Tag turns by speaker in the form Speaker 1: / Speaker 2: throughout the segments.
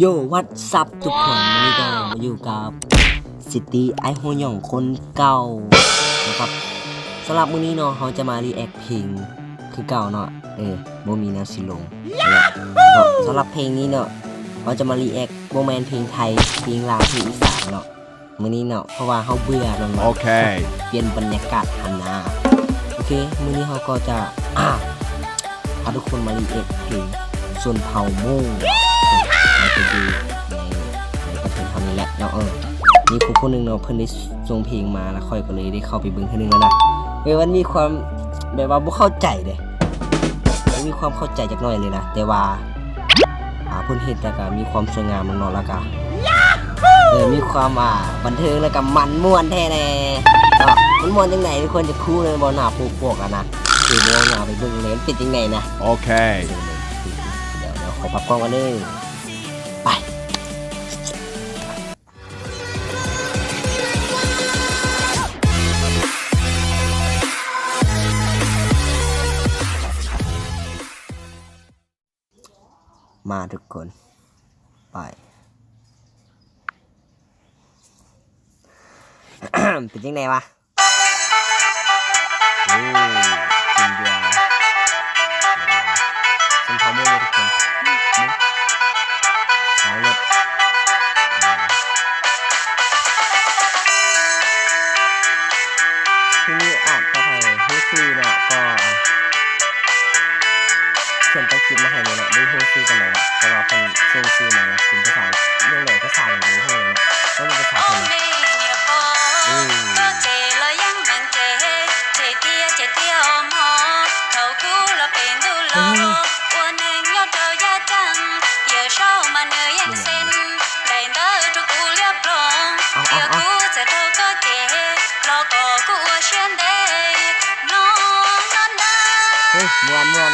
Speaker 1: โยวัดซับทุกคนวันนี้ก็มาอยู่กับซิตี้ไอโฮยองคนเก่านะครับสำหรับมื้อนี้เนาะเขาจะมารีแอคเพลงคือเก่าเนาะเออโมมีแนวสิลงนั่นแหละก็สำหรับเพลงนี้เนาะเขาจะมารีแอคโมแมนเพลงไทยเพลงลาวเพลงอีสานเนาะมื้อนี้เนาะเพราะว่าเขาเบื่อแล้วเนาะ
Speaker 2: Okay.
Speaker 1: เปลี่ยนบรรยากาศหันหน้าโอเคมื้อนี้เขาก็จะอ่าพาทุกคนมารีเอ็กเพลงส่วนเผ่าโม่ งเราจะดูในในปเทศเขานี่แหละแล้วเออมีครูคนหนึ่งเนาะเพิ่นได้ส่งเพลงมาแล้วค่อยก็เลยได้เข้าไปเบิ่งเทื่อนึงแล้วนะเออมันมีความแบบว่าบ่เข้าใจเลยมันมีความเข้าใจจักหน่อยเลยนะแต่ว่าอาเพิ่นเฮ็ดแล้วก็มีความสวยงามเนาะแล้วก็เออมีความอ่าบันเทิงแล้วก็มันม่วนแท้แน่มันมวนจังไหนทุกคนจะคู่เลยบอลหนาปลูกปวกอะนะคือมองหนาไปเบิ่งเลยมันเป็นจังไหนนะ
Speaker 2: Okay.
Speaker 1: เดี๋ยวเดี๋ยวขอพับกล้องกันเลย มาทุกคน ไปเป็นยังไงวะ คลิปมาให้เลยเนาะดูฮูซีกันเลยเนาะเพราะว่าเป็นซูซีมานะเป็นภาษาเรื่องเลยภาษาอย่างนี้ให้เลยเนาะก็เป็นภาษาไทยเนาะอืมเฮ้ยมวนมวน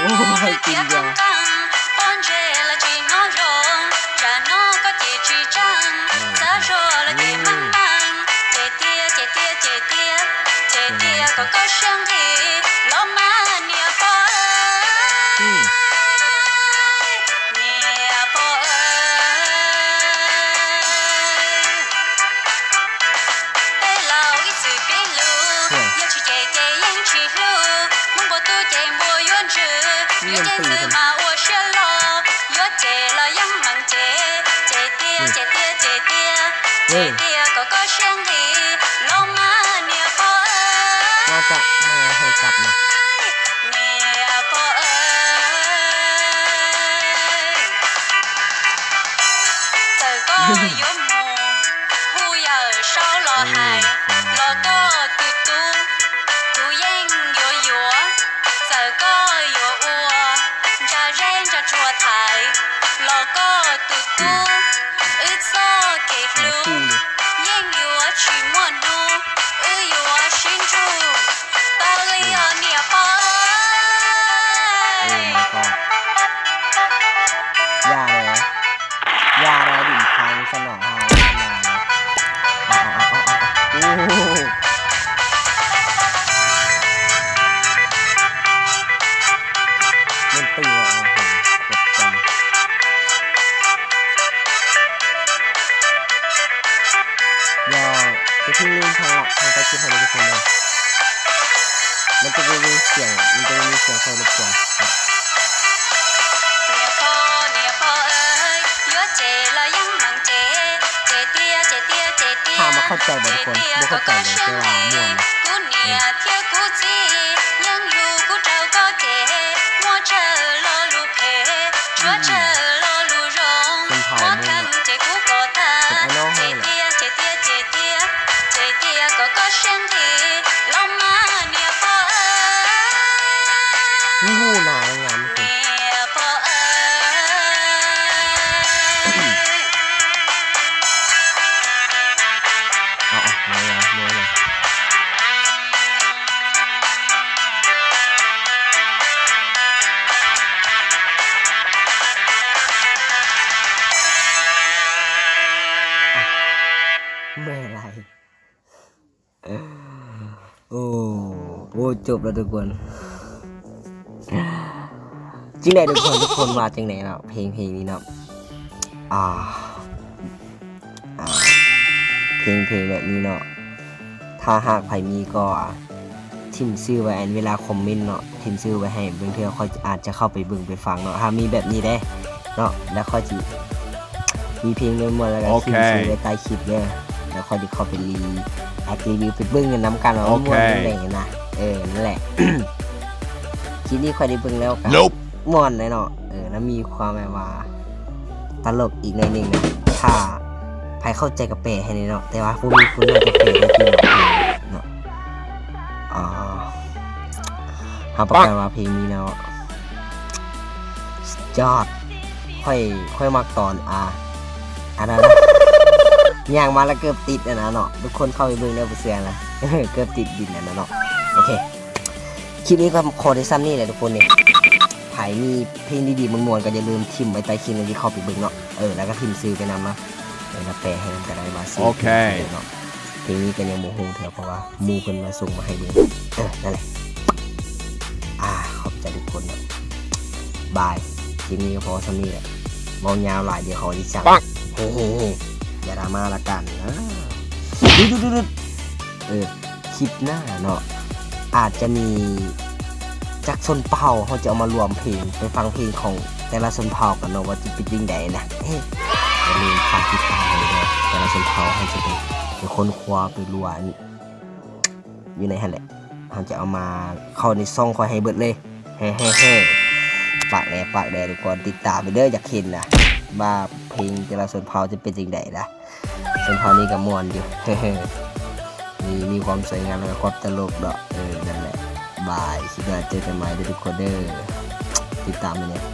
Speaker 1: 我お入っ！ ที่มันตีกันนี่เราจะมาให้กับนะ จะทิ้งลืมทางหลักทางไปคิดให้ทุกคนเลยมันจะมีเสียงมันจะมีเสียงคอยรบกวนครับ
Speaker 3: Nia po, nia po ơi, yo chê là yang mang chê, chê tia, chê tia, chê tia,
Speaker 1: ถามว่าเข้าใจบ่ทุกคนบ่เข้าใจเลยแต่ว่าม่วนนะ โอ้โอ้จบแล้วทุกคนจริงไหนทุกคนทุกคนมาจังไหนเนาะเพลงเพลงนี้เนาะอ่าอ่าเพลงเพลงแบบนี้เนาะถ้าหากใครมีก็ทิมซื้อไว้อันเวลาคอมเมนต์เนาะทิมซื้อไว้ให้เบิ่งเทื่อค่อยอาจจะเข้าไปเบิ่งไปฟังเนาะถ้ามีแบบนี้ได้เนาะแล้วค่อยจิมีเพลงเนื้อมวลแล้วก็ทิมซื้อไว้ใต้คลิปเด้อ แล้วค่อยดิเข้าไปรีแอครีวิวไปเบิ่งกันน้ำกันว่ามันม่วนจังไดนะเออนั่นแหละคลิปนี้ค่อยได้เบิ่งแล้วกัน
Speaker 2: Nope.
Speaker 1: ม่วนเลยเนาะเออแล้วมีความแบบว่าตลกอีกในอยหนึ่งนะถ้าใครเข้าใจกับเปรให้นี่เนาะแต่ว่าผู้มีคุณน่าจะเปรได้จริงเนาะอ๋อเอาประกันว่าเพลงนี้เนาะสุดยอดค่อยค่อยมักตอนอ่าอันนั้นนะ ย่างมาแล้วเกือบติดอะนะเนาะทุกคนเข้าไปเบิ่งแล้วบ่เสือนะเกือบติดดินอะนะเนาะโอเคคลิปนี้ก็ขอได้ซ้ำนี่แหละทุกคนเนี่ยไผมีเพลงดีๆมันมวนๆก็อย่าลืมทิมไว้ใต้คลิปนี้ที่เข้าไปเบิ่งเนาะเออแล้วก็พิมพ์ซื้อไปนำเนาะเออแล้วแปลให้มันก็ได้มาซื้
Speaker 2: โอเค
Speaker 1: เนาะเพลงนี้ก็ยังโมโหเถอะเพราะว่าหมูเพิ่นมาส่งมาให้เบิ่งเออนั่นแหละอ่าขอบใจทุกคนเนาะบายคลิปนี้ก็พอซ้ำนี่แหละมองยาวหลายเดี๋ยวเขาดิสั่ง
Speaker 2: ปัง
Speaker 1: เฮ้ๆ อย่าดราม่าละกันนะดูดูดูดูเออคลิปหน้าเนาะอาจจะมีจากชนเผ่าเขาจะเอามารวมเพลงไปฟังเพลงของแต่ละชนเผ่ากันเนาะว่าจะเป็นยังไงนะเฮ้ยอย่าลืมฝากติดตามเลยนะแต่ละชนเผ่าเขาจะเป็นเป็นคนคว้าไปรัวอันอยู่ในหันแหละเขาจะเอามาเข้าในซ่องคอยให้เบิดเลยเฮ้เฮ้เฮ้ฝากแหน่ฝากแหน่ทุกคนติดตามไปเด้ออยากเห็นนะ ว่าเพลงแต่ละชนเผาจะเป็นสิ่งไงนะชนเผานี่ก็มวนอยู่มีมีความสวยงามแล้วก็ความตลกเนาะเออนั่นแหละบายคิดว่าเจอกันใหม่เด้อทุกคนเด้อติดตามเลยเนี่ย